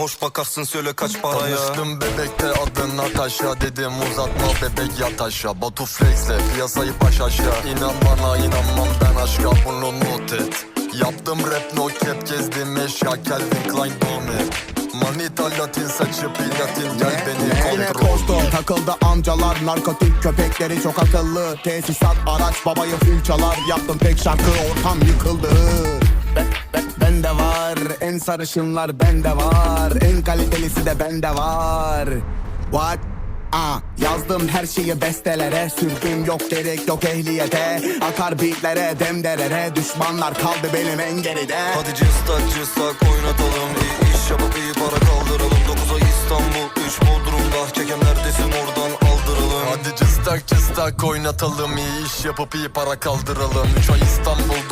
Hoş bakarsın söyle kaç paraya? Tanıştım bebekte adın Natasha Dedim uzatma bebek yat aşağı Batu flexle piyasayı baş aşağı. İnan bana inanmam ben aşka bunu not et. Yaptım rap no cap gezdim eşya. Calvin Klein donet Manita latin saçı platin. Gel beni kontrol. Koştum takıldı amcalar Narkotik köpekleri çok akıllı. Tesisat araç babaya fil çalar. Yaptım tek şarkı ortam yıkıldı. Be- be- var en sarışınlar bende var. En kalitelisi de bende var. What? Ah, yazdım her şeyi bestelere. Sürdüm yok gerek yok ehliyete. Akar beatlere demderere Düşmanlar kaldı benim en geride. Hadi cıstak cıstak oynatalım İyi iş yapıp iyi para kaldıralım. 9 ay İstanbul 3 Bodrum'da. Çeken neredesin? Oradan aldıralım. Hadi cıstak cıstak oynatalım iyi iş yapıp iyi para kaldıralım. 3 ay İstanbul